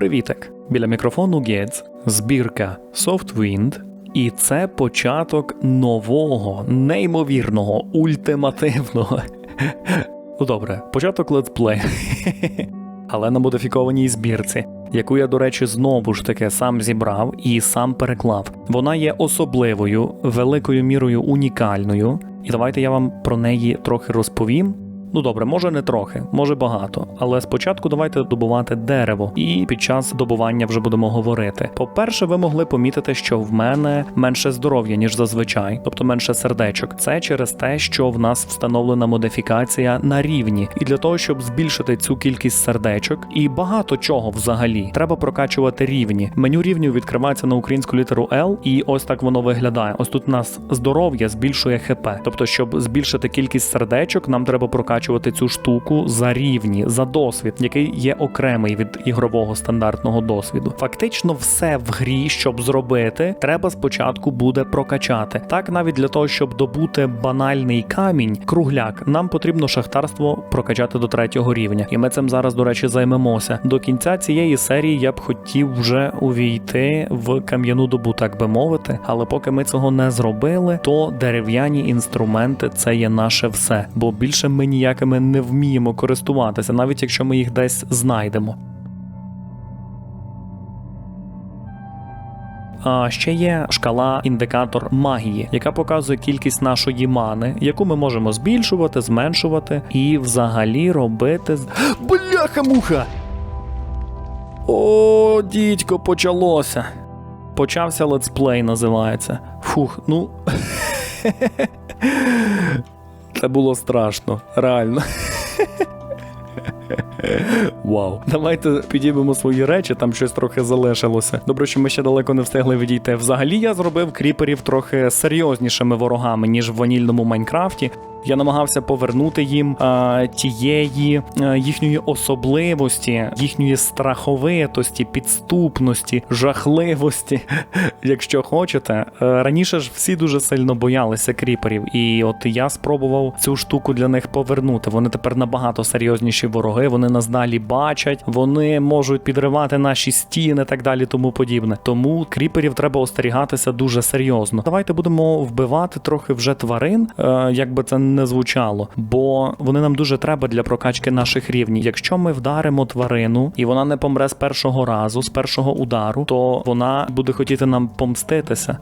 Привітик! Біля мікрофону Гец, збірка Softwind. І це початок нового, неймовірного, ультимативного. Ну добре, початок летсплею. Але на модифікованій збірці, яку я, до речі, знову ж таки сам зібрав і сам переклав. Вона є особливою, великою мірою унікальною. І давайте я вам про неї трохи розповім. Ну добре, може не трохи, може багато, але спочатку давайте добувати дерево, і під час добування вже будемо говорити. По-перше, ви могли помітити, що в мене менше здоров'я, ніж зазвичай, тобто менше сердечок. Це через те, що в нас встановлена модифікація на рівні, і для того, щоб збільшити цю кількість сердечок і багато чого взагалі, треба прокачувати рівні. Меню рівнів відкривається на українську літеру L, і ось так воно виглядає. Ось тут у нас здоров'я збільшує ХП. Тобто, щоб збільшити кількість сердечок, нам треба прокачувати цю штуку за рівні, за досвід, який є окремий від ігрового стандартного досвіду. Фактично, все в грі, щоб зробити, треба спочатку буде прокачати. Так, навіть для того, щоб добути банальний камінь, кругляк, нам потрібно шахтарство прокачати до третього рівня. І ми цим зараз, до речі, займемося. До кінця цієї серії я б хотів вже увійти в кам'яну добу, так би мовити. Але поки ми цього не зробили, то дерев'яні інструменти це є наше все, бо більше ми ніякими не вміємо користуватися, навіть якщо ми їх десь знайдемо. А ще є шкала індикатор магії, яка показує кількість нашої мани, яку ми можемо збільшувати, зменшувати і взагалі робити. Бляха-муха! О, дідько, почалося. Почався летсплей, називається. Фух, ну. Це було страшно, реально. Вау. Давайте підіймемо свої речі, там щось трохи залишилося. Добре, що ми ще далеко не встигли відійти. Взагалі я зробив кріперів трохи серйознішими ворогами, ніж в ванільному Майнкрафті. Я намагався повернути їм а, тієї а, їхньої особливості, їхньої страховитості, підступності, жахливості, якщо хочете. Е, Раніше ж всі дуже сильно боялися кріперів, і от я спробував цю штуку для них повернути. Вони тепер набагато серйозніші вороги. Вони нас далі бачать, вони можуть підривати наші стіни, так далі, тому подібне. Тому кріперів треба остерігатися дуже серйозно. Давайте будемо вбивати трохи вже тварин, е, як це не звучало, бо вони нам дуже треба для прокачки наших рівнів. Якщо ми вдаримо тварину і вона не помре з першого разу, з першого удару, то вона буде хотіти нам помститися.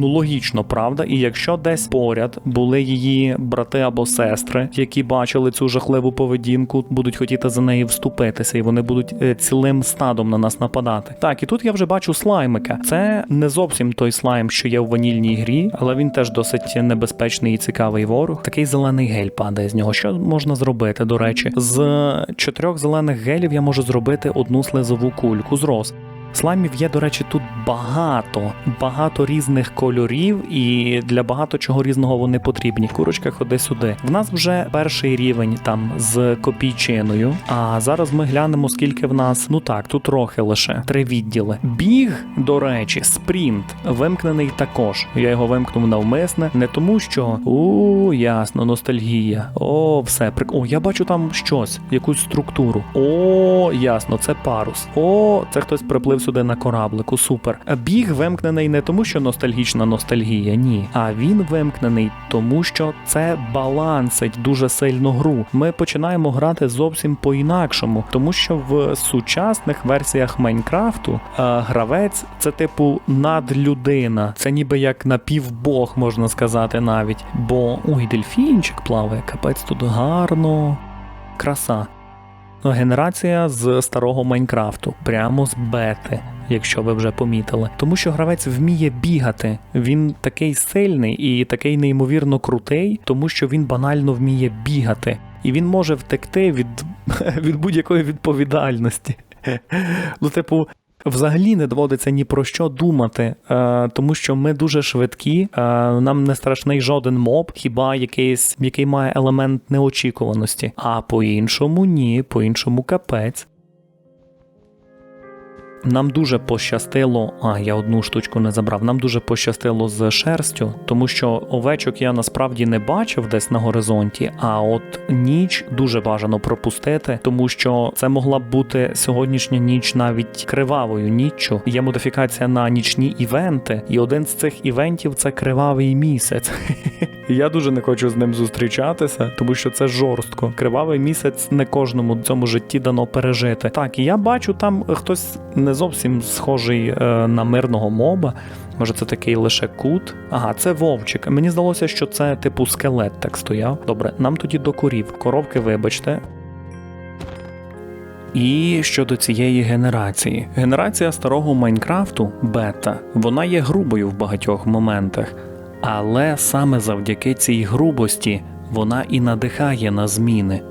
Ну, логічно, правда, і якщо десь поряд були її брати або сестри, які бачили цю жахливу поведінку, будуть хотіти за неї вступитися, і вони будуть е, цілим стадом на нас нападати. Так, і тут я вже бачу слаймика. Це не зовсім той слайм, що є в ванільній грі, але він теж досить небезпечний і цікавий ворог. Такий зелений гель падає з нього. Що можна зробити? До речі, з чотирьох зелених гелів я можу зробити одну слизову кульку з роз. Слаймів є, до речі, тут багато, багато різних кольорів, і для багато чого різного вони потрібні. Курочка, ходи сюди. В нас вже перший рівень там з копійчиною. А зараз ми глянемо, скільки в нас. Ну так, тут трохи лише три відділи. Біг, до речі, спринт вимкнений також. Я його вимкнув навмисне, не тому, що у ясно, ностальгія. О, все прик... О, я бачу там щось, якусь структуру. О, ясно, це парус. О, це хтось приплив сюди на кораблику. Супер. Біг вимкнений не тому, що ностальгічна ностальгія, ні. А він вимкнений, тому що це балансить дуже сильно гру. Ми починаємо грати зовсім по-інакшому, тому що в сучасних версіях Майнкрафту е, гравець це типу надлюдина. Це ніби як напівбог, можна сказати навіть. Бо ой, дельфінчик плаває, капець тут гарно. Краса. Генерація з старого Майнкрафту, прямо з бети, якщо ви вже помітили. Тому що гравець вміє бігати. Він такий сильний і такий неймовірно крутий, тому що він банально вміє бігати. І він може втекти від, від будь-якої відповідальності. Ну, типу, Взагалі не доводиться ні про що думати, е, тому що ми дуже швидкі, е, нам не страшний жоден моб, хіба якийсь, який має елемент неочікуваності. А по-іншому ні, по-іншому капець. Нам дуже пощастило. А, я одну штучку не забрав. Нам дуже пощастило з шерстю, тому що овечок я насправді не бачив десь на горизонті. А от ніч дуже бажано пропустити, тому що це могла б бути сьогоднішня ніч навіть кривавою ніччю. Є модифікація на нічні івенти, і один з цих івентів це кривавий місяць. Я дуже не хочу з ним зустрічатися, тому що це жорстко. Кривавий місяць не кожному в цьому житті дано пережити. Так, і я бачу там хтось не зовсім схожий е, на мирного моба. Може, це такий лише кут. Ага, це вовчик. Мені здалося, що це типу скелет так стояв. Добре, нам тоді до курів. Коровки, вибачте. І щодо цієї генерації, генерація старого Майнкрафту бета, вона є грубою в багатьох моментах, але саме завдяки цій грубості вона і надихає на зміни.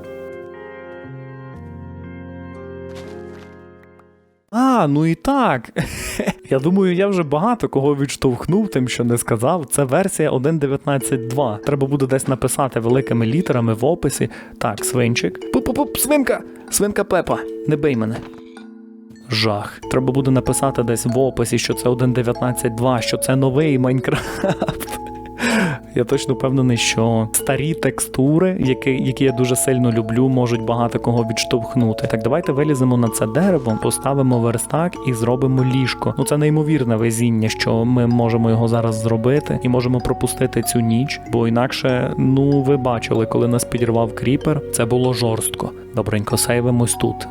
А, ну і так. Я думаю, я вже багато кого відштовхнув тим, що не сказав. Це версія 1.19.2. Треба буде десь написати великими літерами в описі. Так, свинчик. Пуп-пуп-пуп, свинка! Свинка Пепа, не бий мене. Жах. Треба буде написати десь в описі, що це 1.19.2, що це новий Майнкрафт. Я точно впевнений, що старі текстури, які, які я дуже сильно люблю, можуть багато кого відштовхнути. Так, давайте виліземо на це дерево, поставимо верстак і зробимо ліжко. Ну це неймовірне везіння, що ми можемо його зараз зробити і можемо пропустити цю ніч, бо інакше, ну ви бачили, коли нас підірвав кріпер, це було жорстко. Добренько, сейвимось тут.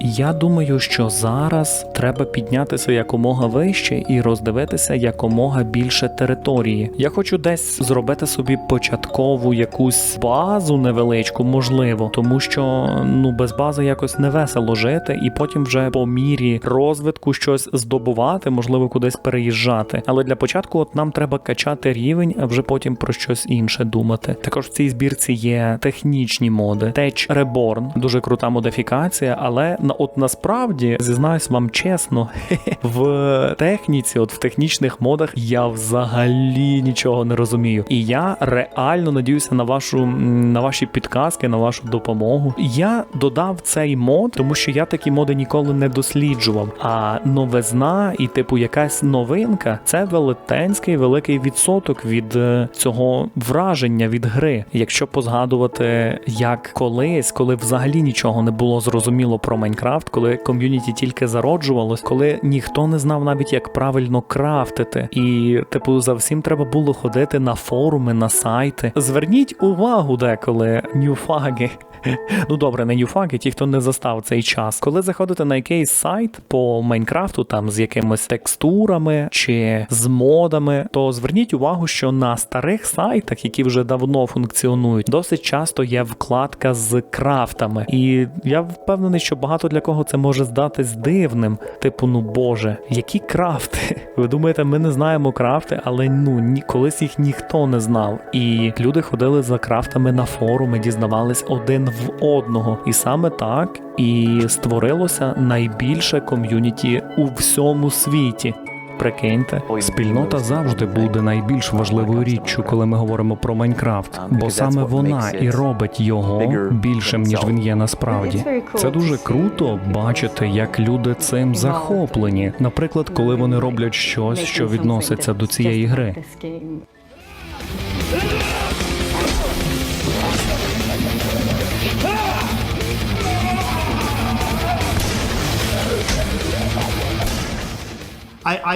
Я думаю, що зараз треба піднятися якомога вище і роздивитися якомога більше території. Я хочу десь зробити собі початкову якусь базу невеличку, можливо, тому що ну без бази якось не весело жити, і потім вже по мірі розвитку щось здобувати, можливо, кудись переїжджати. Але для початку, от нам треба качати рівень, а вже потім про щось інше думати. Також в цій збірці є технічні моди. Tech Reborn, дуже крута модифікація, але от насправді зізнаюсь вам чесно, в техніці, от в технічних модах, я взагалі нічого не розумію. І я реально надіюся на вашу на ваші підказки, на вашу допомогу. Я додав цей мод, тому що я такі моди ніколи не досліджував. А новизна і, типу, якась новинка це велетенський великий відсоток від е, цього враження від гри. Якщо позгадувати, як колись, коли взагалі нічого не було зрозуміло про Майнкрафт, коли ком'юніті тільки зароджувалось, коли ніхто не знав навіть як правильно крафтити, і типу за всім треба було ходити на форуми, на сайти. Зверніть увагу деколи ньюфаги. Ну добре, не ньюфаги, ті, хто не застав цей час. Коли заходите на якийсь сайт по Майнкрафту, там з якимись текстурами чи з модами, то зверніть увагу, що на старих сайтах, які вже давно функціонують, досить часто є вкладка з крафтами. І я впевнений, що багато для кого це може здатись дивним. Типу, ну боже, які крафти? Ви думаєте, ми не знаємо крафти, але ну ні, колись їх ніхто не знав. І люди ходили за крафтами на форуми, дізнавались один в одного. І саме так і створилося найбільше ком'юніті у всьому світі. Прикиньте, спільнота завжди буде найбільш важливою річчю, коли ми говоримо про Майнкрафт, бо саме вона і робить його більшим ніж він є насправді. Це дуже круто бачити, як люди цим захоплені. Наприклад, коли вони роблять щось, що відноситься до цієї гри.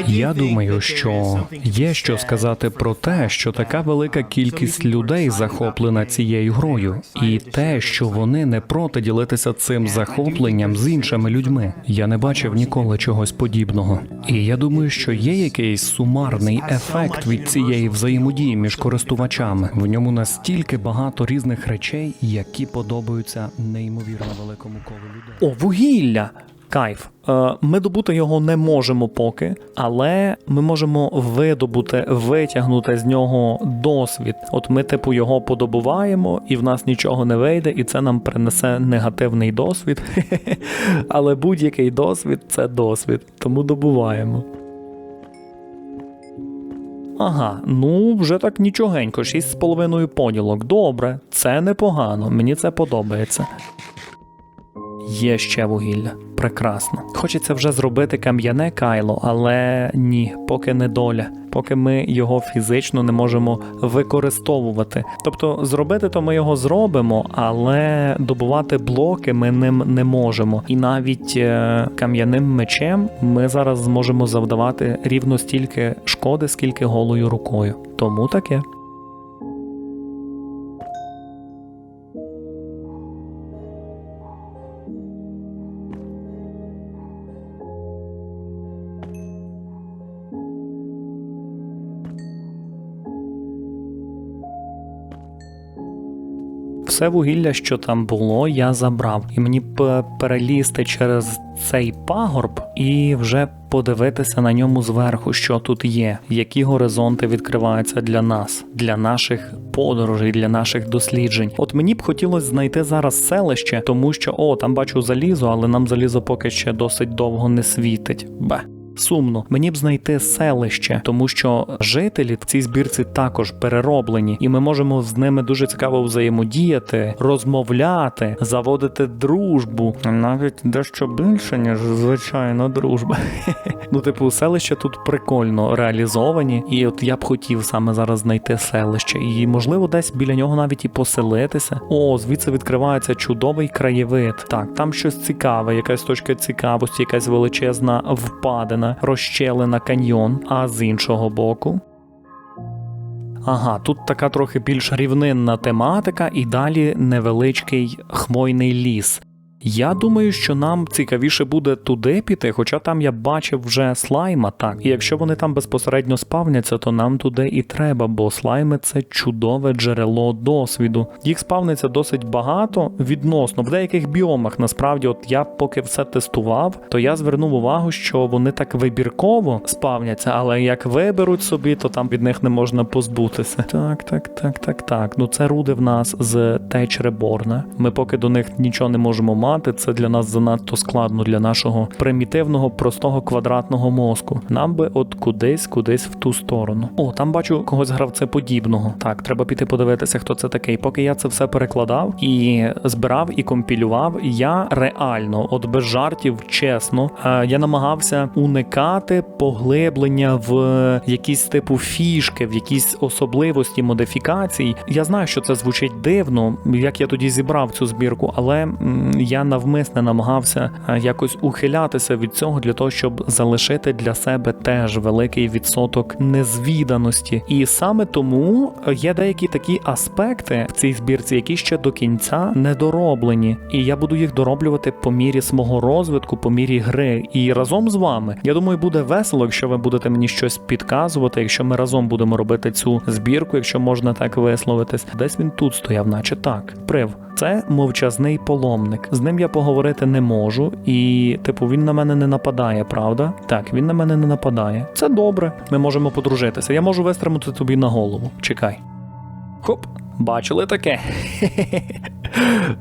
Я думаю, що є що сказати про те, що така велика кількість людей захоплена цією грою, і те, що вони не проти ділитися цим захопленням з іншими людьми. Я не бачив ніколи чогось подібного. І я думаю, що є якийсь сумарний ефект від цієї взаємодії між користувачами. В ньому настільки багато різних речей, які подобаються неймовірно великому колу людей. О, вугілля! Кайф. Е, Ми добути його не можемо поки, але ми можемо видобути, витягнути з нього досвід. От ми, типу, його подобуваємо, і в нас нічого не вийде, і це нам принесе негативний досвід. Але будь-який досвід це досвід, тому добуваємо. Ага, ну вже так нічогенько, 6,5 поділок. Добре, це непогано, мені це подобається. Є ще вугілля. Прекрасно. Хочеться вже зробити кам'яне кайло, але ні, поки не доля, поки ми його фізично не можемо використовувати. Тобто, зробити то ми його зробимо, але добувати блоки ми ним не можемо. І навіть е, кам'яним мечем ми зараз зможемо завдавати рівно стільки шкоди, скільки голою рукою. Тому таке. Все вугілля, що там було, я забрав, і мені перелізти через цей пагорб і вже подивитися на ньому зверху, що тут є, які горизонти відкриваються для нас, для наших подорожей, для наших досліджень. От мені б хотілося знайти зараз селище, тому що о, там бачу залізо, але нам залізо поки ще досить довго не світить. Бе. Сумно, мені б знайти селище, тому що жителі в цій збірці також перероблені, і ми можемо з ними дуже цікаво взаємодіяти, розмовляти, заводити дружбу, навіть дещо більше ніж звичайна дружба. Ну, типу, селища тут прикольно реалізовані, і от я б хотів саме зараз знайти селище, і можливо десь біля нього навіть і поселитися. О, звідси відкривається чудовий краєвид. Так, там щось цікаве, якась точка цікавості, якась величезна впадина, розщелина каньйон, а з іншого боку. Ага, тут така трохи більш рівнинна тематика, і далі невеличкий хмойний ліс. Я думаю, що нам цікавіше буде туди піти, хоча там я бачив вже слайма, так. І якщо вони там безпосередньо спавняться, то нам туди і треба, бо слайми це чудове джерело досвіду. Їх спавниться досить багато відносно в деяких біомах. Насправді, от я поки все тестував, то я звернув увагу, що вони так вибірково спавняться, але як виберуть собі, то там від них не можна позбутися. Так, так, так, так, так. Ну це руди в нас з Теч Реборна. Ми поки до них нічого не можемо мати. Це для нас занадто складно для нашого примітивного, простого квадратного мозку. Нам би от кудись, кудись в ту сторону. О, там бачу когось гравцеподібного. Так, треба піти подивитися, хто це такий. Поки я це все перекладав і збирав і компілював, я реально, от без жартів, чесно, е, я намагався уникати поглиблення в якісь типу фішки, в якісь особливості модифікацій. Я знаю, що це звучить дивно, як я тоді зібрав цю збірку, але м, навмисне намагався е, якось ухилятися від цього для того, щоб залишити для себе теж великий відсоток незвіданості. І саме тому є деякі такі аспекти в цій збірці, які ще до кінця не дороблені. І я буду їх дороблювати по мірі свого розвитку, по мірі гри. І разом з вами. Я думаю, буде весело, якщо ви будете мені щось підказувати, якщо ми разом будемо робити цю збірку, якщо можна так висловитись. Десь він тут стояв, наче так. Прив. Це мовчазний поломник. З ним я поговорити не можу, і, типу, він на мене не нападає, правда? Так, він на мене не нападає. Це добре. Ми можемо подружитися. Я можу вистримати тобі на голову. Чекай. Хоп, бачили таке?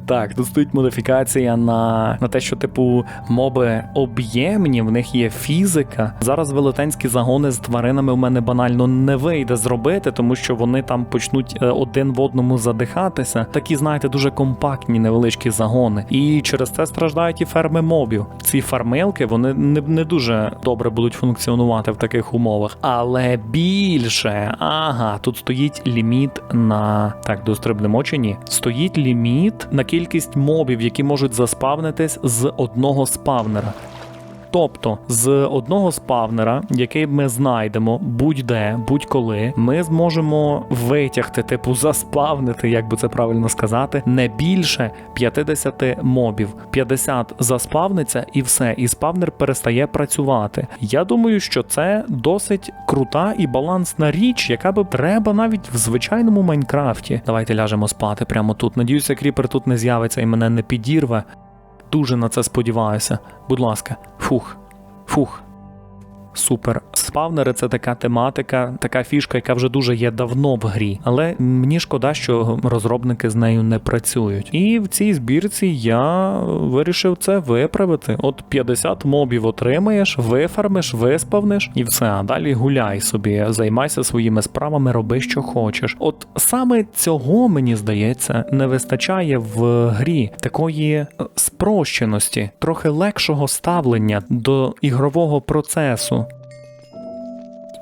Так, тут стоїть модифікація на, на те, що, типу, моби об'ємні, в них є фізика. Зараз велетенські загони з тваринами в мене банально не вийде зробити, тому що вони там почнуть е, один в одному задихатися. Такі, знаєте, дуже компактні невеличкі загони. І через це страждають і ферми мобів. Ці фармилки вони не, не дуже добре будуть функціонувати в таких умовах. Але більше, ага, тут стоїть ліміт на так, дострибнемо чи ні? Стоїть ліміт на кількість мобів, які можуть заспавнитись з одного спавнера. Тобто з одного спавнера, який ми знайдемо будь-де, будь-коли, ми зможемо витягти, типу заспавнити, як би це правильно сказати, не більше 50 мобів. 50 заспавниться і все, і спавнер перестає працювати. Я думаю, що це досить крута і балансна річ, яка би треба навіть в звичайному Майнкрафті. Давайте ляжемо спати прямо тут. Надіюся, кріпер тут не з'явиться і мене не підірве. Дуже на це сподіваюся. Будь ласка, фух, фух. Супер. Спавнери це така тематика, така фішка, яка вже дуже є давно в грі. Але мені шкода, що розробники з нею не працюють. І в цій збірці я вирішив це виправити. От 50 мобів отримаєш, вифармиш, виспавниш і все. А далі гуляй собі, займайся своїми справами, роби що хочеш. От саме цього мені здається не вистачає в грі такої е, спрощеності, трохи легшого ставлення до ігрового процесу.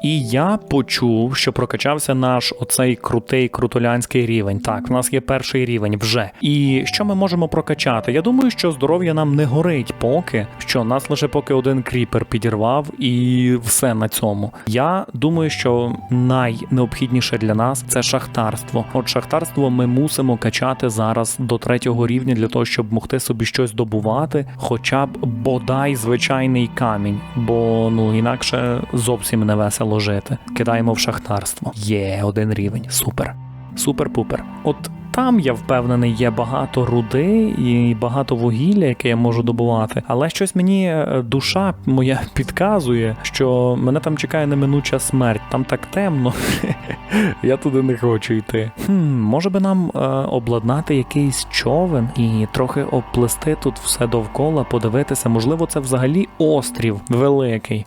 І я почув, що прокачався наш оцей крутий крутолянський рівень. Так, в нас є перший рівень вже. І що ми можемо прокачати? Я думаю, що здоров'я нам не горить поки що нас лише поки один кріпер підірвав, і все на цьому. Я думаю, що найнеобхідніше для нас це шахтарство. От шахтарство ми мусимо качати зараз до третього рівня для того, щоб могти собі щось добувати, хоча б бодай звичайний камінь, бо ну інакше зовсім не весело жити. Кидаємо в шахтарство. Є один рівень. Супер. Супер-пупер. От там я впевнений, є багато руди і багато вугілля, яке я можу добувати. Але щось мені е, душа моя підказує, що мене там чекає неминуча смерть. Там так темно. Я туди не хочу йти. Хм, може би нам е, обладнати якийсь човен і трохи обплести тут все довкола, подивитися. Можливо, це взагалі острів великий.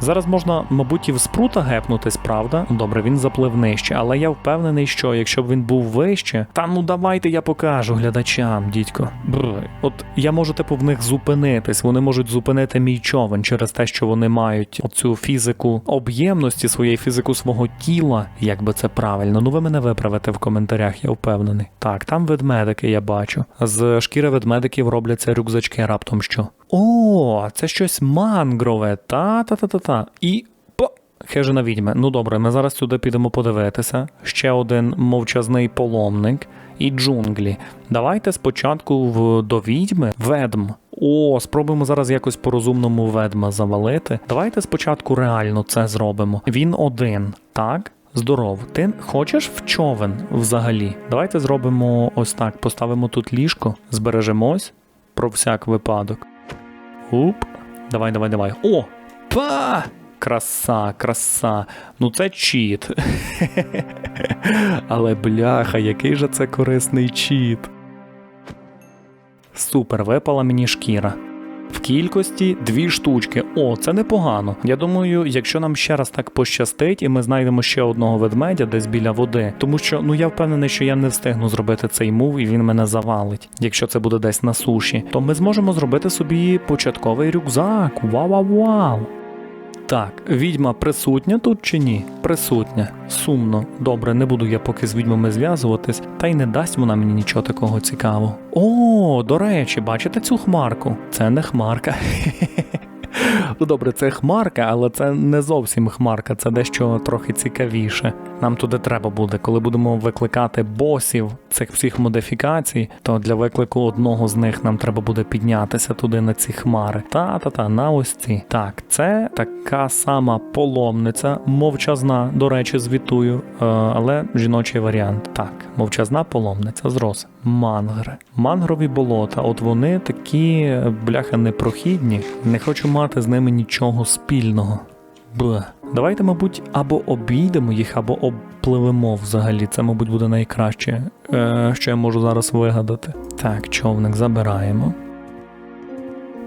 Зараз можна, мабуть, і в спрута гепнутись, правда? Добре, він заплив нижче, але я впевнений, що якщо б він був вище, та ну давайте я покажу глядачам, дідько. Бр. От я можу типу в них зупинитись. Вони можуть зупинити мій човен через те, що вони мають оцю фізику об'ємності своєї фізику свого тіла, як би це правильно. Ну ви мене виправите в коментарях, я впевнений. Так, там ведмедики я бачу. З шкіри ведмедиків робляться рюкзачки раптом що. О, це щось мангрове. Та-та-та-та-та. І. Хижина відьми. Ну добре, ми зараз сюди підемо подивитися. Ще один мовчазний поломник і джунглі. Давайте спочатку в... до відьми ведм. О, спробуємо зараз якось по-розумному ведма завалити. Давайте спочатку реально це зробимо. Він один, так? Здоров, ти хочеш в човен взагалі? Давайте зробимо ось так: поставимо тут ліжко, збережемось про всяк випадок. Уп. Давай, давай, давай. О! Па! Краса, краса. Ну це чіт. Але бляха, який же це корисний чіт. Супер, випала мені шкіра. В кількості дві штучки. О, це непогано. Я думаю, якщо нам ще раз так пощастить, і ми знайдемо ще одного ведмедя десь біля води, тому що ну я впевнений, що я не встигну зробити цей мув, і він мене завалить. Якщо це буде десь на суші, то ми зможемо зробити собі початковий рюкзак. Вау-вау-вау! Так, відьма присутня тут чи ні? Присутня. Сумно. Добре, не буду я поки з відьмами зв'язуватись, та й не дасть вона мені нічого такого цікавого. О, до речі, бачите цю хмарку? Це не хмарка. Ну добре, це хмарка, але це не зовсім хмарка, це дещо трохи цікавіше. Нам туди треба буде, коли будемо викликати босів цих всіх модифікацій, то для виклику одного з них нам треба буде піднятися туди на ці хмари. Та-та-та, на ось ці. Так, це така сама поломниця, мовчазна, до речі, звітую, е, але жіночий варіант. Так, мовчазна поломниця зрос. Мангри. Мангрові болота, от вони такі бляха непрохідні. Не хочу мати з ними нічого спільного. Б. Давайте, мабуть, або обійдемо їх, або обпливемо взагалі. Це, мабуть, буде найкраще, е, що я можу зараз вигадати. Так, човник забираємо.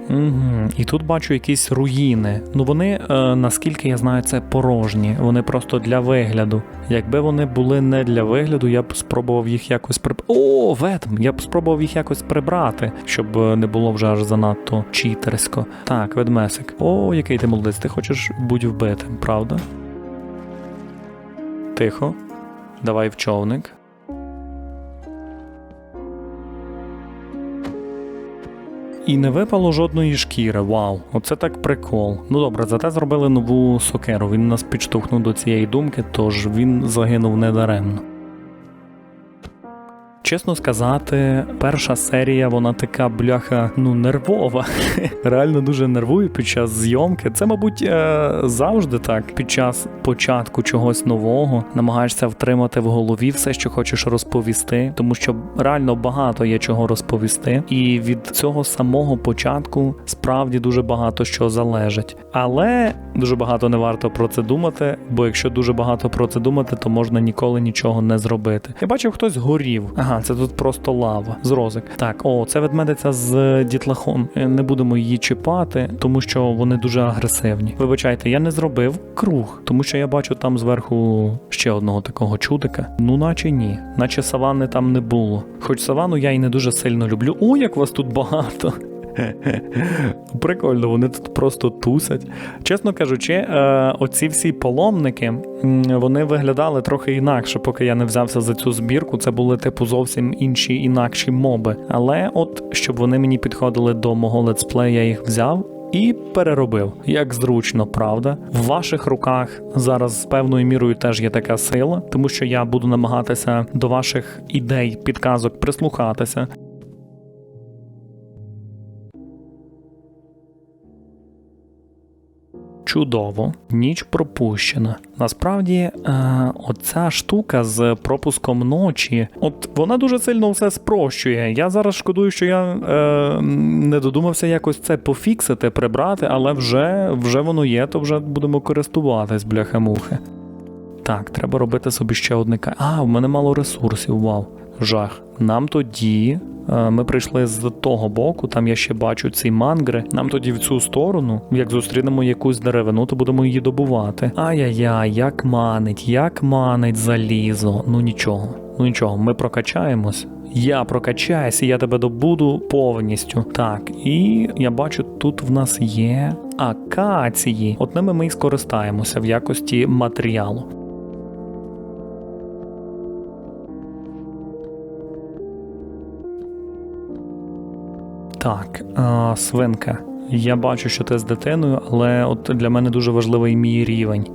Угу. І тут бачу якісь руїни. Ну вони, е, наскільки я знаю, це порожні. Вони просто для вигляду. Якби вони були не для вигляду, я б спробував їх якось приб... О, ветм! Я б спробував їх якось прибрати, щоб е, не було вже аж занадто читерсько. Так, ведмесик. О, який ти молодець, ти хочеш бути вбитим, правда? Тихо. Давай в човник. І не випало жодної шкіри. Вау, оце так прикол. Ну добре, зате зробили нову сокеру. Він нас підштовхнув до цієї думки, тож він загинув недаремно. Чесно сказати, перша серія вона така бляха, ну нервова. Реально дуже нервую під час зйомки. Це, мабуть, е, завжди так. Під час початку чогось нового намагаєшся втримати в голові все, що хочеш розповісти, тому що реально багато є чого розповісти, і від цього самого початку справді дуже багато що залежить. Але дуже багато не варто про це думати, бо якщо дуже багато про це думати, то можна ніколи нічого не зробити. Я бачив, хтось горів. Ага, це тут просто лава з розик. Так, о, це ведмедиця з дітлахом. Е, Не будемо її чіпати, тому що вони дуже агресивні. Вибачайте, я не зробив круг, тому що я бачу там зверху ще одного такого чудика. Ну, наче ні, наче савани там не було. Хоч савану я і не дуже сильно люблю. О, як вас тут багато. Прикольно, вони тут просто тусять. Чесно кажучи, е, оці всі паломники вони виглядали трохи інакше, поки я не взявся за цю збірку. Це були типу зовсім інші інакші моби. Але от щоб вони мені підходили до мого летсплею, я їх взяв. І переробив, як зручно, правда. В ваших руках зараз з певною мірою теж є така сила, тому що я буду намагатися до ваших ідей, підказок прислухатися. Чудово, ніч пропущена. Насправді, е, оця штука з пропуском ночі, от вона дуже сильно все спрощує. Я зараз шкодую, що я е, не додумався якось це пофіксити, прибрати, але вже, вже воно є, то вже будемо користуватись, бляха-мухи. Так, треба робити собі ще одне. А, в мене мало ресурсів, вау. Жах. Нам тоді. е, Ми прийшли з того боку, там я ще бачу ці мангри. Нам тоді в цю сторону, як зустрінемо якусь деревину, то будемо її добувати. Ай-яй-яй, як манить, як манить залізо. Ну нічого, ну нічого, ми прокачаємось. Я прокачаюсь, і я тебе добуду повністю. Так, і я бачу, тут в нас є акації. От ними ми і скористаємося в якості матеріалу. Так, а, свинка. Я бачу, що ти з дитиною, але от для мене дуже важливий мій рівень.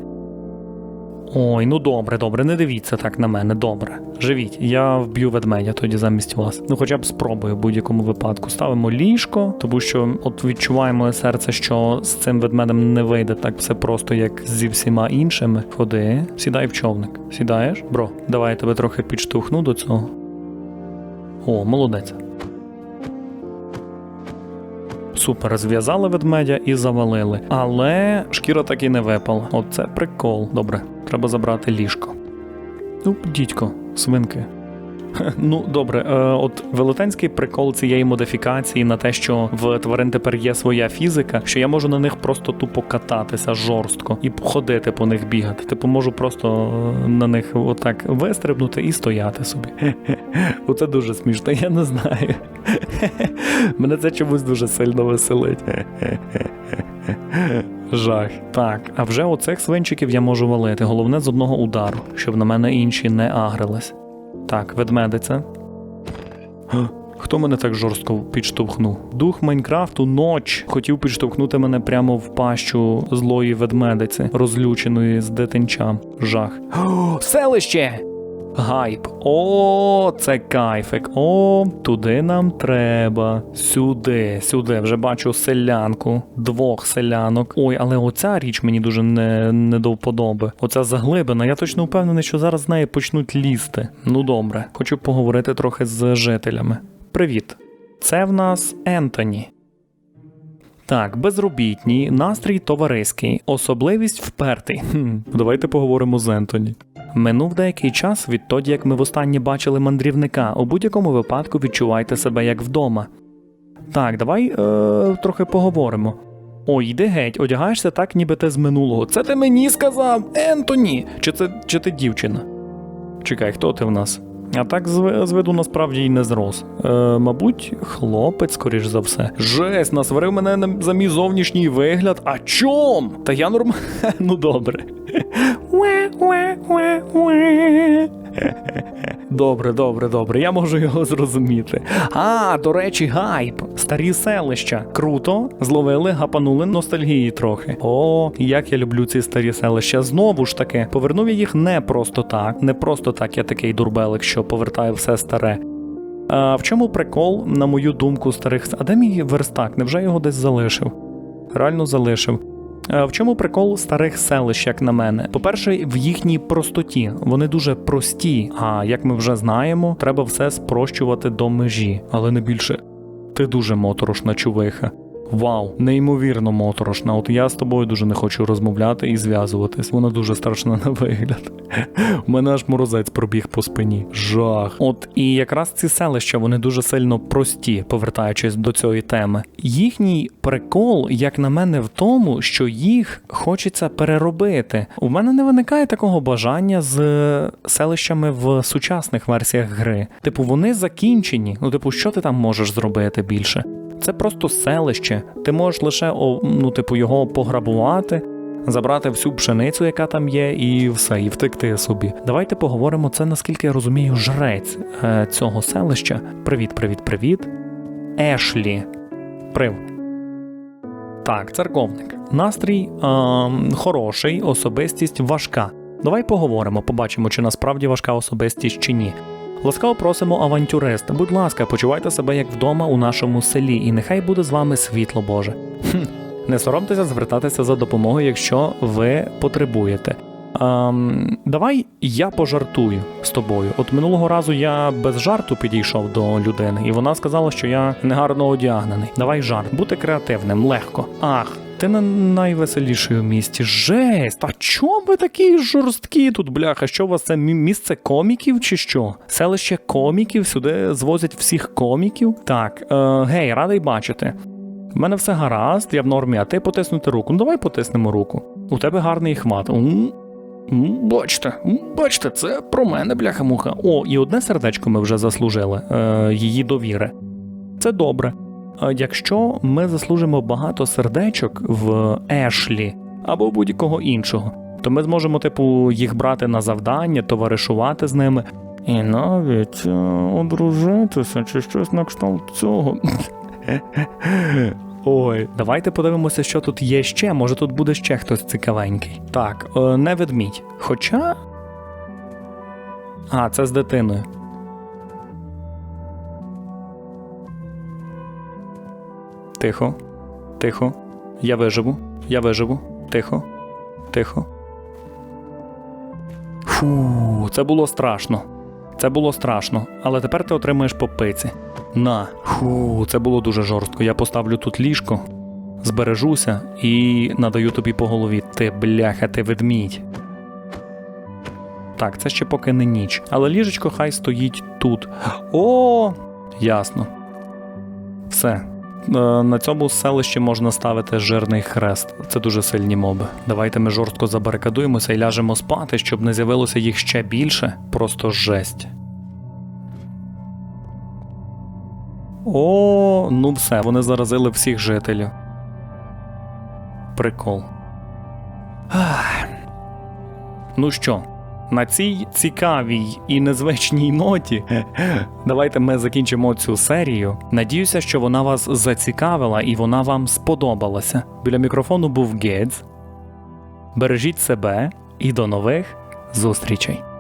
Ой, ну добре, добре, не дивіться так на мене, добре. Живіть, я вб'ю ведмедя тоді замість вас. Ну хоча б спробую в будь-якому випадку. Ставимо ліжко, тому що от відчуває моє серце, що з цим ведмедем не вийде так все просто, як зі всіма іншими. Ходи, сідай в човник. Сідаєш? Бро, давай я тебе трохи підштовхну до цього. О, молодець. Супер, зв'язали ведмедя і завалили. Але шкіра так і не випала. Оце прикол. Добре, треба забрати ліжко. Ну, дідько, свинки. Ну, добре, е, от велетенський прикол цієї модифікації на те, що в тварин тепер є своя фізика, що я можу на них просто тупо кататися жорстко і ходити по них бігати. Типу, можу просто е, на них отак вистрибнути і стояти собі. Оце дуже смішно, я не знаю. Мене це чомусь дуже сильно веселить. Жах. Так, а вже оцих свинчиків я можу валити. Головне з одного удару, щоб на мене інші не агрились. Так, ведмедиця. Хто мене так жорстко підштовхнув? Дух Майнкрафту ноч хотів підштовхнути мене прямо в пащу злої ведмедиці, розлюченої з дитинчам. Жах. О, селище! Гайп. О, це кайфик. О, туди нам треба. Сюди, сюди. Вже бачу селянку, двох селянок. Ой, але оця річ мені дуже не, не до вподоби. Оця заглибина. Я точно впевнений, що зараз з неї почнуть лізти. Ну добре, хочу поговорити трохи з жителями. Привіт. Це в нас Ентоні. Так, безробітній, настрій товариський, особливість впертий. Хм, давайте поговоримо з Ентоні. Минув деякий час відтоді, як ми востаннє бачили мандрівника. У будь-якому випадку відчувайте себе як вдома. Так, давай е, трохи поговоримо. Ой, йди геть, одягаєшся так, ніби ти з минулого. Це ти мені сказав, Ентоні! Чи це чи ти дівчина? Чекай, хто ти в нас? А так з виду насправді й не зрос. Е, мабуть, хлопець, скоріш за все. Жесть, насварив мене за мій зовнішній вигляд. А чом? Та я норм... Ну добре. Добре, добре, добре, я можу його зрозуміти. А, до речі, гайп, старі селища. Круто, зловили, гапанули ностальгії трохи. О, як я люблю ці старі селища. Знову ж таки, повернув я їх не просто так, не просто так, я такий дурбелик, що повертаю все старе. А в чому прикол, на мою думку, старих. А де мій верстак? Невже його десь залишив? Реально залишив. Е, В чому прикол старих селищ, як на мене? По-перше, в їхній простоті. Вони дуже прості. А як ми вже знаємо, треба все спрощувати до межі, але не більше. Ти дуже моторошна чувиха. Вау, неймовірно моторошна. От я з тобою дуже не хочу розмовляти і зв'язуватись. Вона дуже страшна на вигляд. У мене аж морозець пробіг по спині. Жах. От і якраз ці селища вони дуже сильно прості, повертаючись до цієї теми. Їхній прикол, як на мене, в тому, що їх хочеться переробити. У мене не виникає такого бажання з селищами в сучасних версіях гри. Типу, вони закінчені. Ну, типу, що ти там можеш зробити більше? Це просто селище. Ти можеш лише ну, типу, його пограбувати, забрати всю пшеницю, яка там є, і все, і втекти собі. Давайте поговоримо. Це наскільки я розумію, жрець е, цього селища. Привіт, привіт, привіт. Ешлі. Прив. Так, церковник. Настрій ем, хороший, особистість важка. Давай поговоримо, побачимо, чи насправді важка особистість чи ні. Ласкаво просимо авантюрист. Будь ласка, почувайте себе як вдома у нашому селі, і нехай буде з вами світло Боже. Хм. Не соромтеся звертатися за допомогою, якщо ви потребуєте. Ем, давай я пожартую з тобою. От минулого разу я без жарту підійшов до людини, і вона сказала, що я негарно одягнений. Давай жарт, бути креативним, легко. Ах, ти не найвеселіший у місті. Жесть! А чому ви такі жорсткі тут, бляха? Що у вас це місце коміків чи що? Селище коміків, сюди звозять всіх коміків. Так, е, гей, радий бачити. У мене все гаразд, я в нормі, а ти потиснути руку. Ну давай потиснемо руку. У тебе гарний хват. М, бачите, це про мене, бляха-муха. О, і одне сердечко ми вже заслужили е, її довіри. Це добре. Якщо ми заслужимо багато сердечок в Ешлі або будь-якого іншого, то ми зможемо, типу, їх брати на завдання, товаришувати з ними. І навіть е, одружитися чи щось на кшталт цього. Ой, давайте подивимося, що тут є ще. Може тут буде ще хтось цікавенький. Так, е, не ведмідь. Хоча. А, це з дитиною. Тихо. Тихо. Я виживу. Я виживу. Тихо. Тихо. Фу, це було страшно. Це було страшно, але тепер ти отримаєш по пиці. На, фу, це було дуже жорстко. Я поставлю тут ліжко, збережуся і надаю тобі по голові. Ти бляха, ти ведмідь. Так, це ще поки не ніч. Але ліжечко хай стоїть тут. О, ясно. Все. Е, На цьому селищі можна ставити жирний хрест. Це дуже сильні моби. Давайте ми жорстко забарикадуємося і ляжемо спати, щоб не з'явилося їх ще більше. Просто жесть. О, ну все, вони заразили всіх жителів. Прикол. Ах. Ну що, на цій цікавій і незвичній ноті давайте ми закінчимо цю серію. Надіюся, що вона вас зацікавила і вона вам сподобалася. Біля мікрофону був Гець. Бережіть себе і до нових зустрічей!